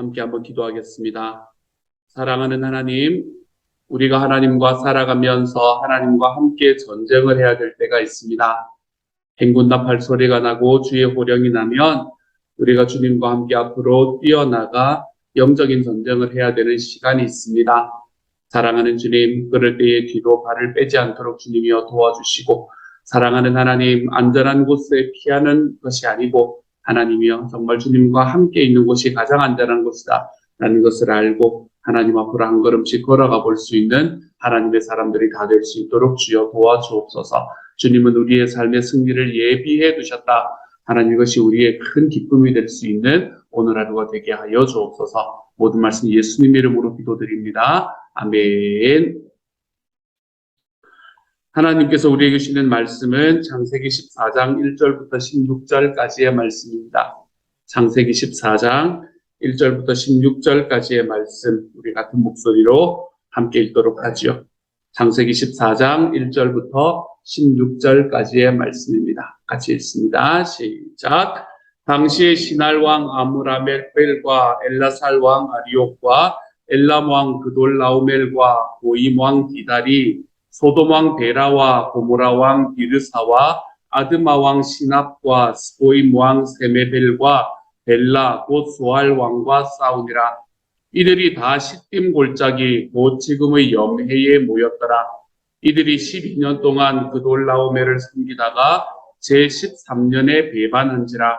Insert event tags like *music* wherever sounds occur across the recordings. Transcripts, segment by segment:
함께 한번 기도하겠습니다. 사랑하는 하나님, 우리가 하나님과 살아가면서 하나님과 함께 전쟁을 해야 될 때가 있습니다. 행군나팔 소리가 나고 주의 호령이 나면 우리가 주님과 함께 앞으로 뛰어나가 영적인 전쟁을 해야 되는 시간이 있습니다. 사랑하는 주님, 그럴 때에 뒤로 발을 빼지 않도록 주님이여 도와주시고, 사랑하는 하나님, 안전한 곳에 피하는 것이 아니고, 하나님이여 정말 주님과 함께 있는 곳이 가장 안전한 곳이다. 라는 것을 알고, 하나님 앞으로 한 걸음씩 걸어가 볼 수 있는 하나님의 사람들이 다 될 수 있도록 주여 도와주옵소서. 주님은 우리의 삶의 승리를 예비해 두셨다. 하나님 이것이 우리의 큰 기쁨이 될 수 있는 오늘 하루가 되게 하여 주옵소서. 모든 말씀 예수님 이름으로 기도드립니다. 아멘. 하나님께서 우리에게 주시는 말씀은 창세기 14장 1절부터 16절까지의 말씀입니다. 창세기 14장 1절부터 16절까지의 말씀, 우리 같은 목소리로 함께 읽도록 하지요. 창세기 14장 1절부터 16절까지의 말씀입니다. 같이 읽습니다. 시작. 당시에 신할 왕 아무라멜과 엘라살 왕 아리옥과 엘람 왕 그돌라오멜과 고임 왕 디달이 소돔 왕 베라와 고모라 왕 디르사와 아드마 왕 시납과 스보임 왕 세메벨과 벨라 곧 소알 왕과 싸우니라. 이들이 다 시딤 골짜기 곧 지금의 염해에 모였더라. 이들이 12년 동안 그돌라오멜을 섬기다가 제13년에 배반한지라.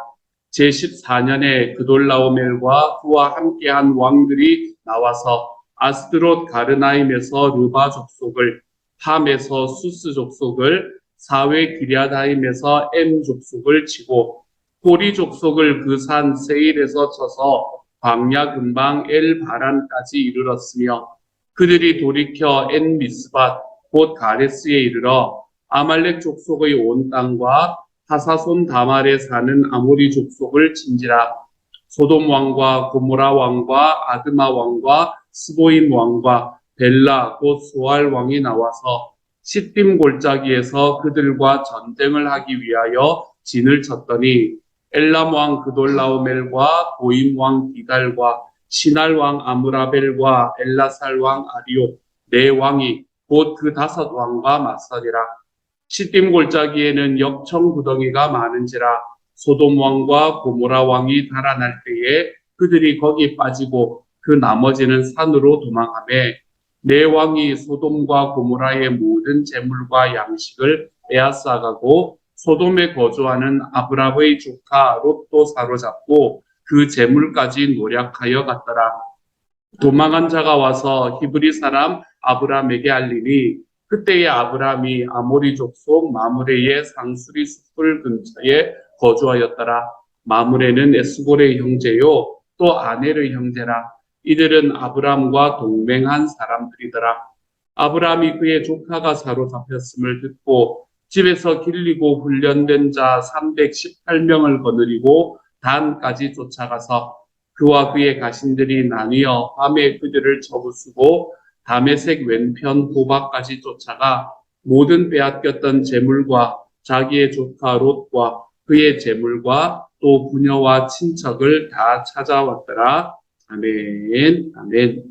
제14년에 그돌라오멜과 그와 함께한 왕들이 나와서 아스드롯 가르나임에서 르바 족속을 함에서 수스 족속을 사회 기리아다임에서 엠 족속을 치고 호리 족속을 그 산 세일에서 쳐서 광야 근방 엘 바란까지 이르렀으며 그들이 돌이켜 엔 미스밭 곧 가레스에 이르러 아말렉 족속의 온 땅과 하사손 다말에 사는 아모리 족속을 친지라. 소돔 왕과 고모라 왕과 아드마 왕과 스보임 왕과 벨라 곧 소알 왕이 나와서 시딤 골짜기에서 그들과 전쟁을 하기 위하여 진을 쳤더니 엘람 왕 그돌라오멜과 고임 왕 디달과 신할 왕 아무라벨과 엘라살 왕 아리오 네 왕이 곧 그 다섯 왕과 맞서리라. 시딤 골짜기에는 역청 구덩이가 많은지라 소돔 왕과 고모라 왕이 달아날 때에 그들이 거기 빠지고 그 나머지는 산으로 도망하며 네 왕이 소돔과 고모라의 모든 재물과 양식을 빼앗아가고 소돔에 거주하는 아브라함의 조카 롯도 사로잡고 그 재물까지 노략하여 갔더라. 도망한 자가 와서 히브리 사람 아브라함에게 알리니 그때의 아브라함이 아모리 족속 마므레의 상수리 숲을 근처에 거주하였더라. 마므레는 에스골의 형제요 또 아넬의 형제라. 이들은 아브라함과 동맹한 사람들이더라. 아브라함이 그의 조카가 사로잡혔음을 듣고 집에서 길리고 훈련된 자 318명을 거느리고 단까지 쫓아가서 그와 그의 가신들이 나뉘어 밤에 그들을 쳐부수고 담에색 왼편 호박까지 쫓아가 모든 빼앗겼던 재물과 자기의 조카 롯과 그의 재물과 또 부녀와 친척을 다 찾아왔더라. 아멘, 아멘.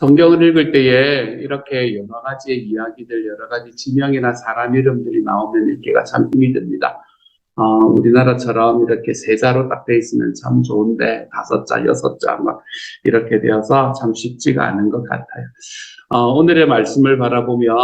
성경을 읽을 때에 이렇게 여러 가지의 이야기들, 여러 가지 지명이나 사람 이름들이 나오면 읽기가 참 힘이 듭니다. 어, 우리나라처럼 이렇게 세 자로 딱 돼 있으면 참 좋은데 다섯 자, 여섯 자 막 이렇게 되어서 참 쉽지가 않은 것 같아요. 어, 오늘의 말씀을 바라보면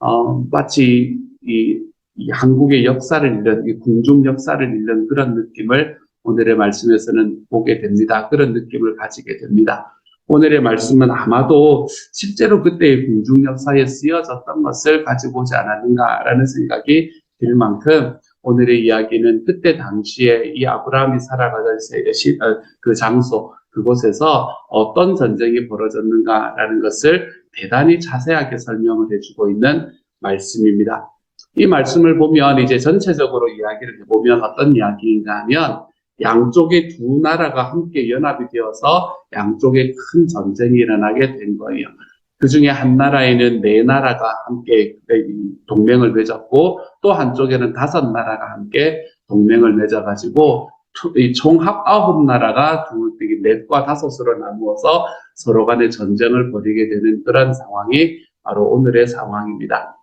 어, 마치 이, 이 한국의 역사를 읽는, 이 궁중 역사를 읽는 그런 느낌을 오늘의 말씀에서는 보게 됩니다. 그런 느낌을 가지게 됩니다. 오늘의 말씀은 아마도 실제로 그때의 궁중 역사에 쓰여졌던 것을 가지고 오지 않았는가라는 생각이 들 만큼 오늘의 이야기는 그때 당시에 이 아브라함이 살아가던 세- 시- 어, 그 장소 그곳에서 어떤 전쟁이 벌어졌는가라는 것을 대단히 자세하게 설명을 해주고 있는 말씀입니다. 이 말씀을 보면 이제 전체적으로 이야기를 해보면 어떤 이야기인가 하면 양쪽의 두 나라가 함께 연합이 되어서 양쪽에 큰 전쟁이 일어나게 된 거예요. 그 중에 한 나라에는 네 나라가 함께 동맹을 맺었고 또 한쪽에는 다섯 나라가 함께 동맹을 맺어가지고 이 총합 아홉 나라가 두, 이 넷과 다섯으로 나누어서 서로 간에 전쟁을 벌이게 되는 그런 상황이 바로 오늘의 상황입니다.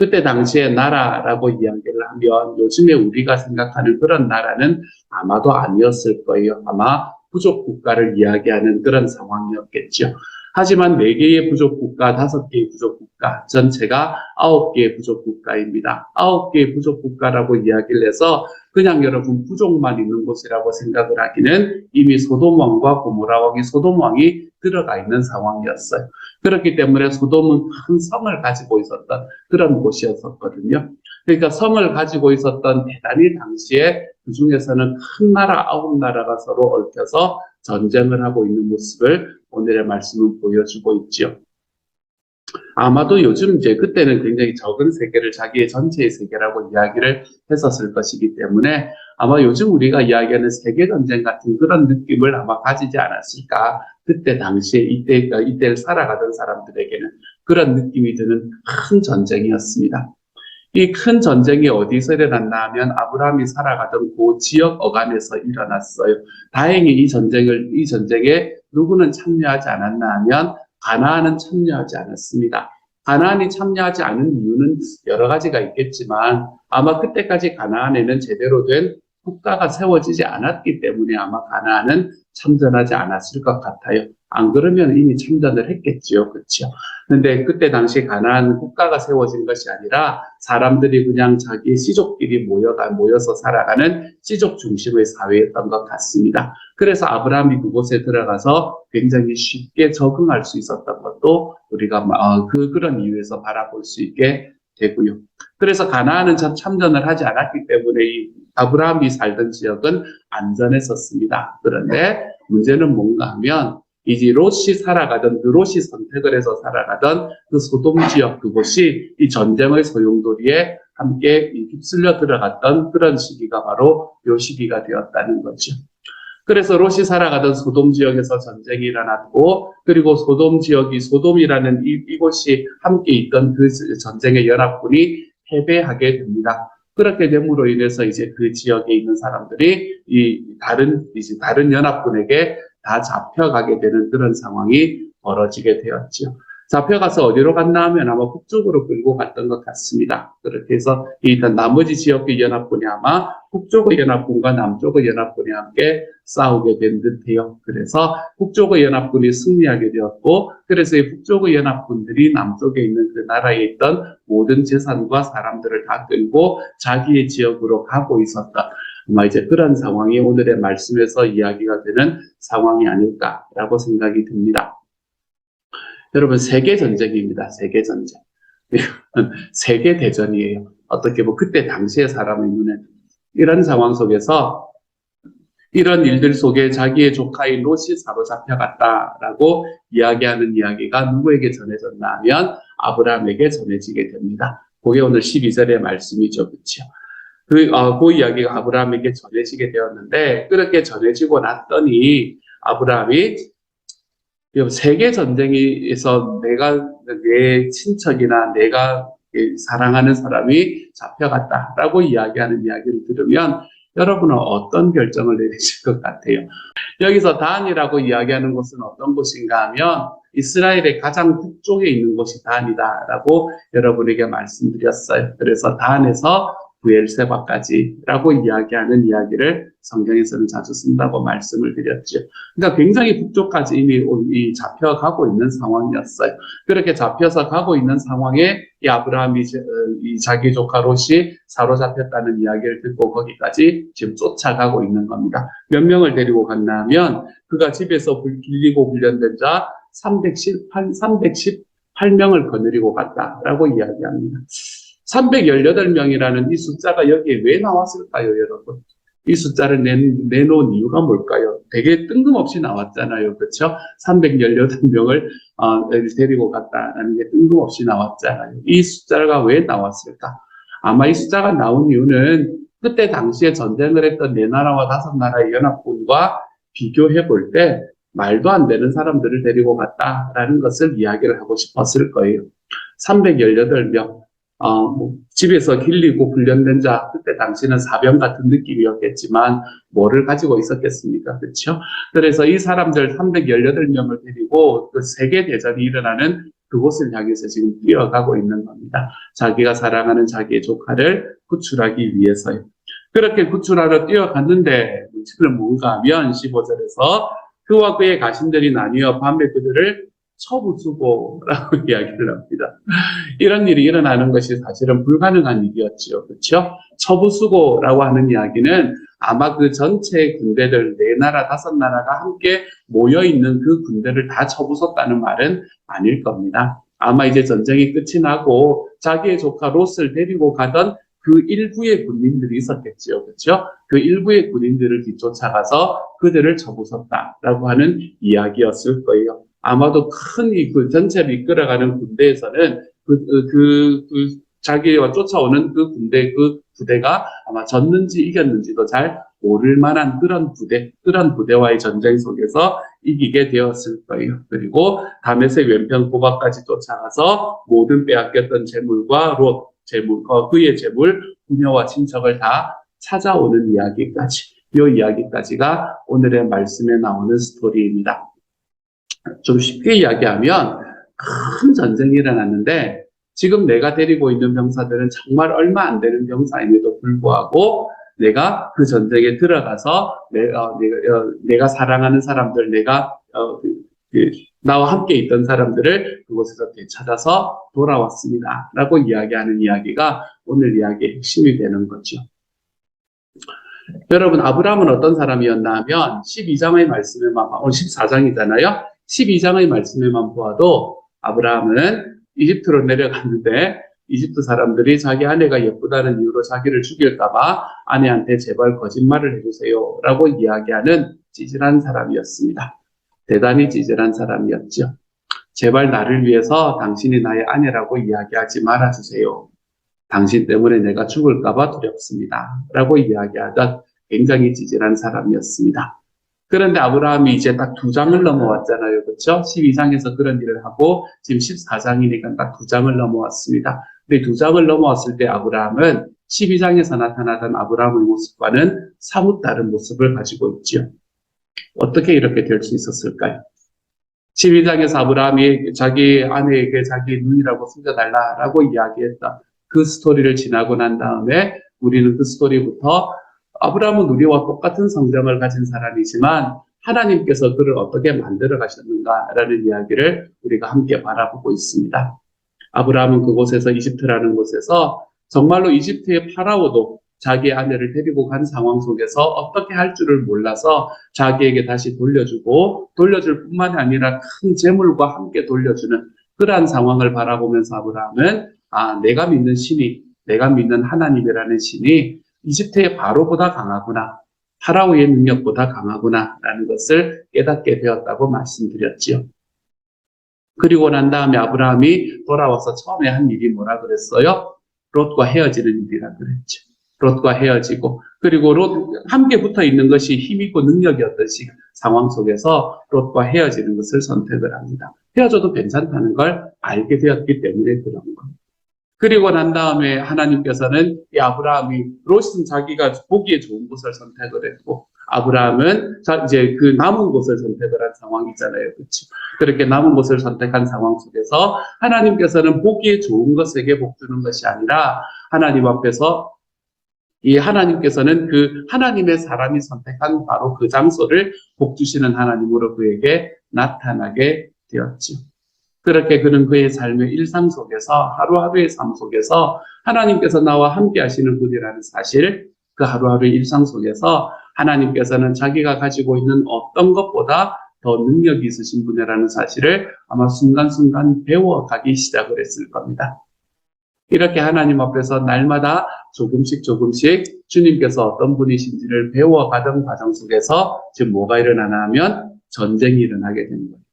그때 당시에 나라라고 이야기를 하면 요즘에 우리가 생각하는 그런 나라는 아마도 아니었을 거예요. 아마 부족 국가를 이야기하는 그런 상황이었겠죠. 하지만 네 개의 부족 국가, 다섯 개의 부족 국가, 전체가 아홉 개의 부족 국가입니다. 아홉 개의 부족 국가라고 이야기를 해서 그냥 여러분 부족만 있는 곳이라고 생각을 하기는 이미 소돔 왕과 고모라 왕이 소돔 왕이 들어가 있는 상황이었어요. 그렇기 때문에 소돔은 큰 성을 가지고 있었던 그런 곳이었었거든요. 그러니까 성을 가지고 있었던 대단히 당시에 그 중에서는 큰 나라 아홉 나라가 서로 얽혀서 전쟁을 하고 있는 모습을 오늘의 말씀은 보여주고 있지요. 아마도 요즘 이제 그때는 굉장히 적은 세계를 자기의 전체의 세계라고 이야기를 했었을 것이기 때문에 아마 요즘 우리가 이야기하는 세계 전쟁 같은 그런 느낌을 아마 가지지 않았을까. 그때 당시에 이때 이때를 살아가던 사람들에게는 그런 느낌이 드는 큰 전쟁이었습니다. 이 큰 전쟁이 어디서 일어났나 하면 아브라함이 살아가던 그 지역 어간에서 일어났어요. 다행히 이 전쟁을 이 전쟁에 누구는 참여하지 않았나 하면 가나안은 참여하지 않았습니다. 가나안이 참여하지 않은 이유는 여러 가지가 있겠지만 아마 그때까지 가나안에는 제대로 된 국가가 세워지지 않았기 때문에 아마 가나안은 참전하지 않았을 것 같아요. 안 그러면 이미 참전을 했겠지요. 그렇죠. 근데 그때 당시 가나안 국가가 세워진 것이 아니라 사람들이 그냥 자기 시족끼리 모여가 모여서 살아가는 시족 중심의 사회였던 것 같습니다. 그래서 아브라함이 그곳에 들어가서 굉장히 쉽게 적응할 수 있었던 것도 우리가 어, 그 그런 이유에서 바라볼 수 있게 되고요. 그래서 가나안은 참 참전을 하지 않았기 때문에 이 아브라함이 살던 지역은 안전했었습니다. 그런데 문제는 뭔가 하면 이제 롯이 살아가던 그 롯이 선택을 해서 살아가던 그 소돔 지역 그곳이 이 전쟁의 소용돌이에 함께 휩쓸려 들어갔던 그런 시기가 바로 요 시기가 되었다는 거죠. 그래서 롯이 살아가던 소돔 지역에서 전쟁이 일어났고 그리고 소돔 지역이 소돔이라는 이, 이곳이 함께 있던 그 전쟁의 연합군이 패배하게 됩니다. 그렇게 됨으로 인해서 이제 그 지역에 있는 사람들이 이 다른 이제 다른 연합군에게 다 잡혀가게 되는 그런 상황이 벌어지게 되었지요. 잡혀가서 어디로 갔나 하면 아마 북쪽으로 끌고 갔던 것 같습니다. 그렇게 해서 일단 나머지 지역의 연합군이 아마 북쪽의 연합군과 남쪽의 연합군이 함께 싸우게 된 듯해요. 그래서 북쪽의 연합군이 승리하게 되었고, 그래서 이 북쪽의 연합군들이 남쪽에 있는 그 나라에 있던 모든 재산과 사람들을 다 끌고 자기의 지역으로 가고 있었다. 아마 이제 그런 상황이 오늘의 말씀에서 이야기가 되는 상황이 아닐까라고 생각이 듭니다. 여러분 세계 전쟁입니다. 세계 전쟁. *laughs* 세계 대전이에요. 어떻게 보면 그때 당시의 사람의 눈에 이런 상황 속에서 이런 일들 속에 자기의 조카인 롯이 사로잡혀갔다라고 이야기하는 이야기가 누구에게 전해졌나 하면 아브라함에게 전해지게 됩니다. 그게 오늘 12절의 말씀이죠. 그렇죠? 그, 어, 그 이야기가 아브라함에게 전해지게 되었는데 그렇게 전해지고 났더니 아브라함이 세계 전쟁에서 내가 내 친척이나 내가 사랑하는 사람이 잡혀갔다라고 이야기하는 이야기를 들으면 여러분은 어떤 결정을 내리실 것 같아요? 여기서 단이라고 이야기하는 곳은 어떤 곳인가 하면 이스라엘의 가장 북쪽에 있는 곳이 단이다라고 여러분에게 말씀드렸어요. 그래서 단에서 부엘세바까지라고 이야기하는 이야기를 성경에서는 자주 쓴다고 말씀을 드렸죠. 그러니까 굉장히 북쪽까지 이미 이 잡혀가고 있는 상황이었어요. 그렇게 잡혀서 가고 있는 상황에 이 아브라함이 이 자기 조카 롯이 사로잡혔다는 이야기를 듣고 거기까지 지금 쫓아가고 있는 겁니다. 몇 명을 데리고 갔나 하면 그가 집에서 길리고 훈련된 자 318, 318명을 거느리고 갔다라고 이야기합니다. 318명이라는 이 숫자가 여기에 왜 나왔을까요, 여러분? 이 숫자를 내, 내놓은 이유가 뭘까요? 되게 뜬금없이 나왔잖아요. 그렇죠? 318명을 어, 데리고 갔다라는 게 뜬금없이 나왔잖아요. 이 숫자가 왜 나왔을까? 아마 이 숫자가 나온 이유는 그때 당시에 전쟁을 했던 네 나라와 다섯 나라의 연합군과 비교해 볼 때 말도 안 되는 사람들을 데리고 갔다라는 것을 이야기를 하고 싶었을 거예요. 318명. 어, 뭐 집에서 길리고 훈련된 자, 그때 당시는 사병 같은 느낌이었겠지만, 뭐를 가지고 있었겠습니까? 그렇죠? 그래서 이 사람들 318명을 데리고 그 세계 대전이 일어나는 그곳을 향해서 지금 뛰어가고 있는 겁니다. 자기가 사랑하는 자기의 조카를 구출하기 위해서요. 그렇게 구출하러 뛰어갔는데 문제는 뭔가 하면 15절에서 그와 그의 가신들이 나뉘어 밤에 그들을 처부수고라고 *laughs* 이야기를 합니다. 이런 일이 일어나는 것이 사실은 불가능한 일이었지요. 그렇죠? 처부수고라고 하는 이야기는 아마 그 전체 군대들 네 나라 다섯 나라가 함께 모여 있는 그 군대를 다 처부쉈다는 말은 아닐 겁니다. 아마 이제 전쟁이 끝이 나고 자기의 조카 롯을 데리고 가던 그 일부의 군인들이 있었겠지요. 그렇죠? 그 일부의 군인들을 뒤쫓아가서 그들을 처부쉈다라고 하는 이야기였을 거예요. 아마도 큰 이 그 전체를 이끌어가는 군대에서는 그, 그, 그, 그 자기와 쫓아오는 그 군대, 그 부대가 아마 졌는지 이겼는지도 잘 모를 만한 그런 부대, 그런 부대와의 전쟁 속에서 이기게 되었을 거예요. 그리고 다메섹 왼편 고박까지 쫓아가서 모든 빼앗겼던 재물과 롯, 재물과 그의 재물, 부녀와 친척을 다 찾아오는 이야기까지, 이 이야기까지가 오늘의 말씀에 나오는 스토리입니다. 좀 쉽게 이야기하면 큰 전쟁이 일어났는데 지금 내가 데리고 있는 병사들은 정말 얼마 안 되는 병사임에도 불구하고 내가 그 전쟁에 들어가서 내가, 내가, 어, 내가 사랑하는 사람들, 내가 어, 그, 그, 나와 함께 있던 사람들을 그곳에서 되찾아서 돌아왔습니다. 라고 이야기하는 이야기가 오늘 이야기의 핵심이 되는 거죠. 여러분, 아브라함은 어떤 사람이었나 하면 12장의 말씀에만, 오늘 14장이잖아요. 12장의 말씀에만 보아도 아브라함은 이집트로 내려갔는데 이집트 사람들이 자기 아내가 예쁘다는 이유로 자기를 죽일까봐 아내한테 제발 거짓말을 해주세요. 라고 이야기하는 찌질한 사람이었습니다. 대단히 찌질한 사람이었죠. 제발 나를 위해서 당신이 나의 아내라고 이야기하지 말아주세요. 당신 때문에 내가 죽을까봐 두렵습니다. 라고 이야기하던 굉장히 찌질한 사람이었습니다. 그런데 아브라함이 이제 딱 두 장을 넘어왔잖아요. 그렇죠? 12장에서 그런 일을 하고 지금 14장이니까 딱 두 장을 넘어왔습니다. 근데 두 장을 넘어왔을 때 아브라함은 12장에서 나타나던 아브라함의 모습과는 사뭇 다른 모습을 가지고 있지요. 어떻게 이렇게 될 수 있었을까요? 12장에서 아브라함이 자기 아내에게 자기 눈이라고 숨겨달라라고 이야기했다. 그 스토리를 지나고 난 다음에 우리는 그 스토리부터 아브라함은 우리와 똑같은 성장을 가진 사람이지만 하나님께서 그를 어떻게 만들어 가셨는가라는 이야기를 우리가 함께 바라보고 있습니다. 아브라함은 그곳에서 이집트라는 곳에서 정말로 이집트의 파라오도 자기 아내를 데리고 간 상황 속에서 어떻게 할 줄을 몰라서 자기에게 다시 돌려주고 돌려줄 뿐만 아니라 큰 재물과 함께 돌려주는 그러한 상황을 바라보면서 아브라함은 아 내가 믿는 신이 내가 믿는 하나님이라는 신이 이집트의 바로보다 강하구나. 파라오의 능력보다 강하구나. 라는 것을 깨닫게 되었다고 말씀드렸지요. 그리고 난 다음에 아브라함이 돌아와서 처음에 한 일이 뭐라 그랬어요? 롯과 헤어지는 일이라 그랬죠. 롯과 헤어지고, 그리고 롯, 함께 붙어 있는 것이 힘있고 능력이었던 시, 상황 속에서 롯과 헤어지는 것을 선택을 합니다. 헤어져도 괜찮다는 걸 알게 되었기 때문에 그런 겁니다. 그리고 난 다음에 하나님께서는 이 아브라함이 롯은 자기가 보기에 좋은 곳을 선택을 했고 아브라함은 자 이제 그 남은 곳을 선택을 한 상황이잖아요. 그렇죠? 그렇게 남은 곳을 선택한 상황 속에서 하나님께서는 보기에 좋은 것에게 복 주는 것이 아니라 하나님 앞에서 이 하나님께서는 그 하나님의 사람이 선택한 바로 그 장소를 복 주시는 하나님으로 그에게 나타나게 되었죠. 그렇게 그는 그의 삶의 일상 속에서 하루하루의 삶 속에서 하나님께서 나와 함께 하시는 분이라는 사실, 그 하루하루의 일상 속에서 하나님께서는 자기가 가지고 있는 어떤 것보다 더 능력이 있으신 분이라는 사실을 아마 순간순간 배워가기 시작을 했을 겁니다. 이렇게 하나님 앞에서 날마다 조금씩 조금씩 주님께서 어떤 분이신지를 배워가던 과정 속에서 지금 뭐가 일어나나 하면 전쟁이 일어나게 된 거예요.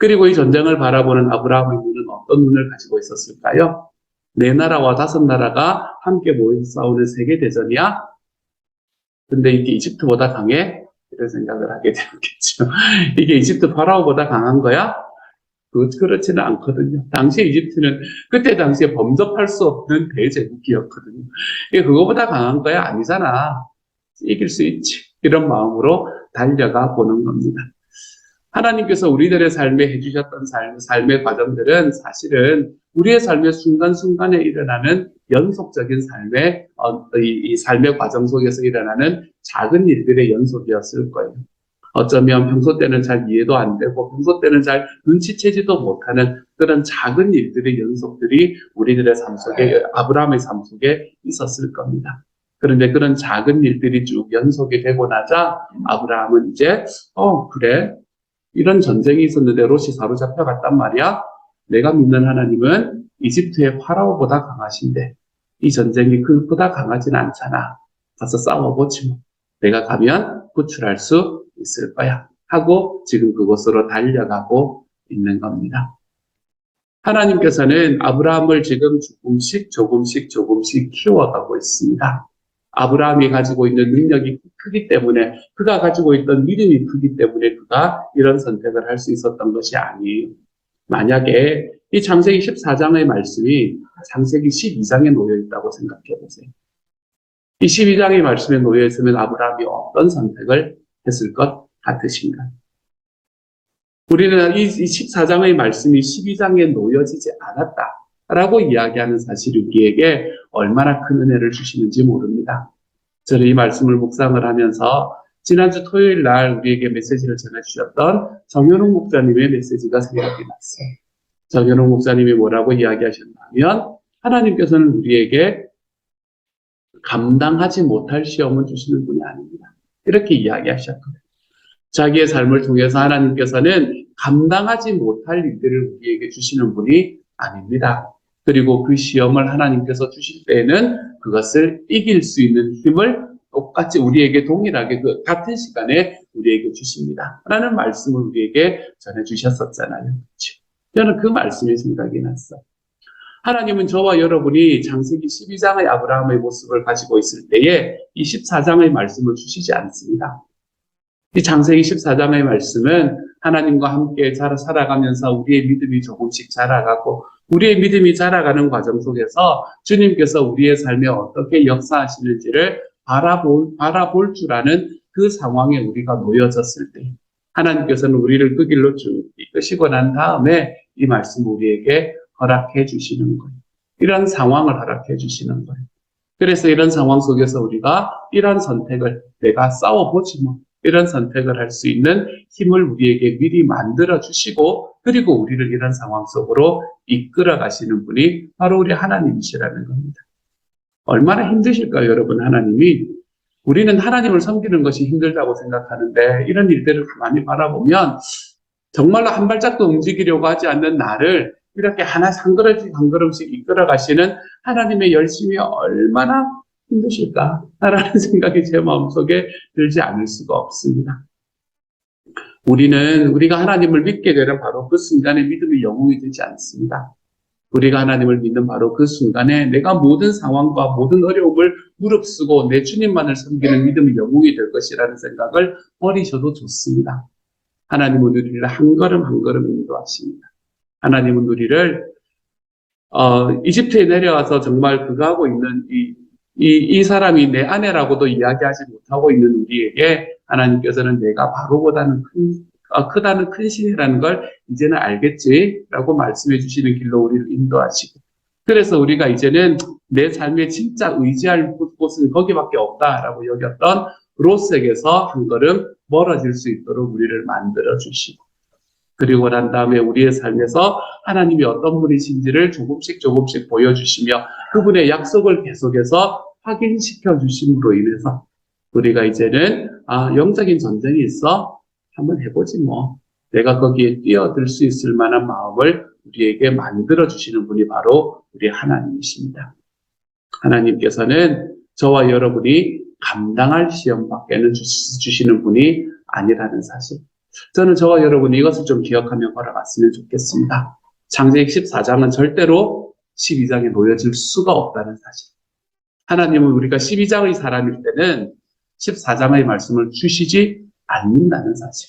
그리고 이 전쟁을 바라보는 아브라함의 눈은 어떤 눈을 가지고 있었을까요? 네 나라와 다섯 나라가 함께 모여서 싸우는 세계 대전이야? 근데 이게 이집트보다 강해? 이런 생각을 하게 *laughs* 되겠죠. 이게 이집트 파라오보다 강한 거야? 그, 그렇지는 않거든요. 당시 이집트는 그때 당시에 범접할 수 없는 대제국이었거든요. 이게 그거보다 강한 거야? 아니잖아. 이길 수 있지. 이런 마음으로 달려가 보는 겁니다. 하나님께서 우리들의 삶에 해주셨던 삶, 삶의 과정들은 사실은 우리의 삶의 순간순간에 일어나는 연속적인 삶의, 어, 이, 이 삶의 과정 속에서 일어나는 작은 일들의 연속이었을 거예요. 어쩌면 평소 때는 잘 이해도 안 되고 평소 때는 잘 눈치채지도 못하는 그런 작은 일들의 연속들이 우리들의 삶 속에, 아브라함의 삶 속에 있었을 겁니다. 그런데 그런 작은 일들이 쭉 연속이 되고 나자 아브라함은 이제, 어, 그래. 이런 전쟁이 있었는데 롯이 사로잡혀 갔단 말이야. 내가 믿는 하나님은 이집트의 파라오보다 강하신데 이 전쟁이 그보다 강하진 않잖아. 가서 싸워보지 뭐. 내가 가면 구출할 수 있을 거야. 하고 지금 그곳으로 달려가고 있는 겁니다. 하나님께서는 아브라함을 지금 조금씩 조금씩 조금씩 키워가고 있습니다. 아브라함이 가지고 있는 능력이 크기 때문에 그가 가지고 있던 믿음이 크기 때문에 그가 이런 선택을 할 수 있었던 것이 아니에요. 만약에 이 창세기 14장의 말씀이 창세기 12장에 놓여 있다고 생각해 보세요. 이 12장의 말씀에 놓여 있으면 아브라함이 어떤 선택을 했을 것 같으신가? 우리는 이 14장의 말씀이 12장에 놓여지지 않았다라고 이야기하는 사실이 우리에게 얼마나 큰 은혜를 주시는지 모릅니다. 저는 이 말씀을 묵상을 하면서 지난주 토요일 날 우리에게 메시지를 전해주셨던 정현웅 목사님의 메시지가 생각이 났어요. 정현웅 목사님이 뭐라고 이야기하셨냐면 하나님께서는 우리에게 감당하지 못할 시험을 주시는 분이 아닙니다. 이렇게 이야기하셨거든요. 자기의 삶을 통해서 하나님께서는 감당하지 못할 일들을 우리에게 주시는 분이 아닙니다. 그리고 그 시험을 하나님께서 주실 때에는 그것을 이길 수 있는 힘을 똑같이 우리에게 동일하게 그 같은 시간에 우리에게 주십니다. 라는 말씀을 우리에게 전해 주셨었잖아요. 저는 그 말씀이 생각이 났어요. 하나님은 저와 여러분이 장세기 12장의 아브라함의 모습을 가지고 있을 때에 이 14장의 말씀을 주시지 않습니다. 이 장세기 14장의 말씀은 하나님과 함께 잘 살아가면서 우리의 믿음이 조금씩 자라가고 우리의 믿음이 자라가는 과정 속에서 주님께서 우리의 삶에 어떻게 역사하시는지를 바라볼, 바라볼 줄 아는 그 상황에 우리가 놓여졌을 때 하나님께서는 우리를 그 길로 쭉 이끄시고 난 다음에 이 말씀 우리에게 허락해 주시는 거예요. 이런 상황을 허락해 주시는 거예요. 그래서 이런 상황 속에서 우리가 이런 선택을 내가 싸워보지 뭐 이런 선택을 할 수 있는 힘을 우리에게 미리 만들어 주시고 그리고 우리를 이런 상황 속으로 이끌어 가시는 분이 바로 우리 하나님이시라는 겁니다. 얼마나 힘드실까요, 여러분, 하나님이? 우리는 하나님을 섬기는 것이 힘들다고 생각하는데 이런 일들을 많이 바라보면 정말로 한 발짝도 움직이려고 하지 않는 나를 이렇게 하나 한 걸음씩 한 걸음씩 이끌어 가시는 하나님의 열심이 얼마나 힘드실까라는 *laughs* 생각이 제 마음속에 들지 않을 수가 없습니다. 우리는 우리가 하나님을 믿게 되는 바로 그 순간에 믿음이 영웅이 되지 않습니다. 우리가 하나님을 믿는 바로 그 순간에 내가 모든 상황과 모든 어려움을 무릅쓰고 내 주님만을 섬기는 믿음이 영웅이 될 것이라는 생각을 버리셔도 좋습니다. 하나님은 우리를 한 걸음 한 걸음 인도하십니다. 하나님은 우리를 어, 이집트에 내려와서 정말 그가 하고 있는 이, 이, 이 사람이 내 아내라고도 이야기하지 못하고 있는 우리에게 하나님께서는 내가 바로보다는 큰, 어, 크다는 큰 신이라는 걸 이제는 알겠지라고 말씀해 주시는 길로 우리를 인도하시고. 그래서 우리가 이제는 내 삶에 진짜 의지할 곳은 거기밖에 없다라고 여겼던 롯에게서 한 걸음 멀어질 수 있도록 우리를 만들어 주시고. 그리고 난 다음에 우리의 삶에서 하나님이 어떤 분이신지를 조금씩 조금씩 보여주시며 그분의 약속을 계속해서 확인시켜 주심으로 인해서 우리가 이제는 아 영적인 전쟁이 있어 한번 해보지 뭐 내가 거기에 뛰어들 수 있을 만한 마음을 우리에게 만들어 주시는 분이 바로 우리 하나님이십니다. 하나님께서는 저와 여러분이 감당할 시험 밖에는 주시는 분이 아니라는 사실. 저는 저와 여러분이 이것을 좀 기억하며 걸어갔으면 좋겠습니다. 창세기 14장은 절대로 12장에 놓여질 수가 없다는 사실. 하나님은 우리가 12장의 사람일 때는 14장의 말씀을 주시지 않는다는 사실.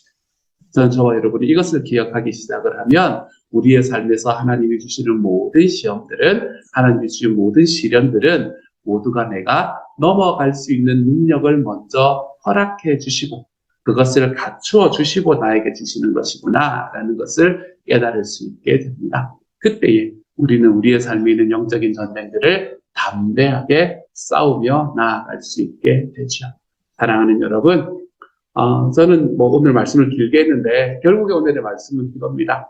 저는 저와 여러분이 이것을 기억하기 시작을 하면 우리의 삶에서 하나님이 주시는 모든 시험들은 하나님이 주신 모든 시련들은 모두가 내가 넘어갈 수 있는 능력을 먼저 허락해 주시고 그것을 갖추어 주시고 나에게 주시는 것이구나라는 것을 깨달을 수 있게 됩니다. 그때에 우리는 우리의 삶에 있는 영적인 전쟁들을 담대하게 싸우며 나아갈 수 있게 되죠. 사랑하는 여러분, 어, 저는 뭐 오늘 말씀을 길게 했는데 결국에 오늘의 말씀은 이겁니다.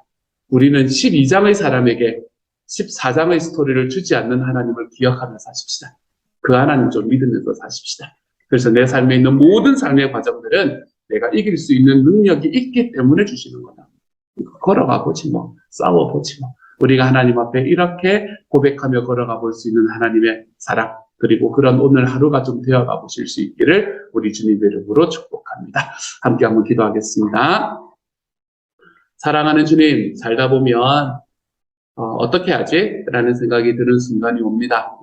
우리는 12장의 사람에게 14장의 스토리를 주지 않는 하나님을 기억하며 사십시다. 그 하나님 좀 믿으면서 사십시다. 그래서 내 삶에 있는 모든 삶의 과정들은 내가 이길 수 있는 능력이 있기 때문에 주시는 거다. 걸어가 보지 뭐, 싸워 보지 뭐. 우리가 하나님 앞에 이렇게 고백하며 걸어가 볼 수 있는 하나님의 사랑, 그리고 그런 오늘 하루가 좀 되어가 보실 수 있기를 우리 주님의 이름으로 축복합니다. 함께 한번 기도하겠습니다. 사랑하는 주님, 살다 보면 어, 떻게 하지? 라는 생각이 드는 순간이 옵니다.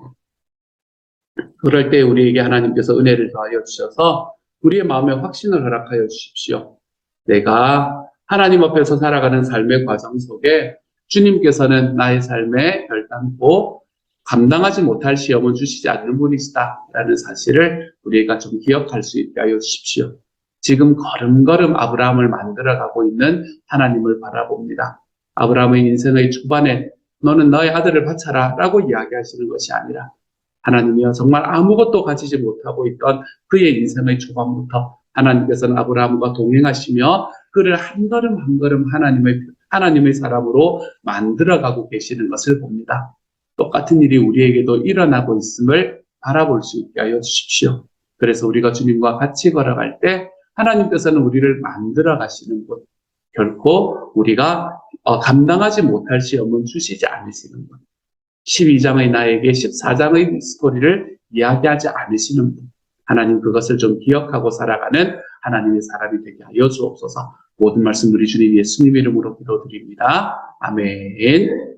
그럴 때 우리에게 하나님께서 은혜를 더하여 주셔서 우리의 마음에 확신을 허락하여 주십시오. 내가 하나님 앞에서 살아가는 삶의 과정 속에 주님께서는 나의 삶에 결단코 감당하지 못할 시험을 주시지 않는 분이시다라는 사실을 우리가 좀 기억할 수 있게 하여 주십시오. 지금 걸음걸음 아브라함을 만들어가고 있는 하나님을 바라봅니다. 아브라함의 인생의 초반에 너는 너의 아들을 바쳐라 라고 이야기하시는 것이 아니라 하나님이여 정말 아무것도 가지지 못하고 있던 그의 인생의 초반부터 하나님께서는 아브라함과 동행하시며 그를 한 걸음 한 걸음 하나님의 하나님의 사람으로 만들어가고 계시는 것을 봅니다. 똑같은 일이 우리에게도 일어나고 있음을 바라볼 수 있게 하여 주십시오. 그래서 우리가 주님과 같이 걸어갈 때 하나님께서는 우리를 만들어 가시는 분, 결코 우리가 어, 감당하지 못할 시험은 주시지 않으시는 분. 12장의 나에게 14장의 스토리를 이야기하지 않으시는 분. 하나님 그것을 좀 기억하고 살아가는 하나님의 사람이 되게 하여 주옵소서. 모든 말씀 우리 주님 예수님 이름으로 기도드립니다. 아멘.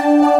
Thank you.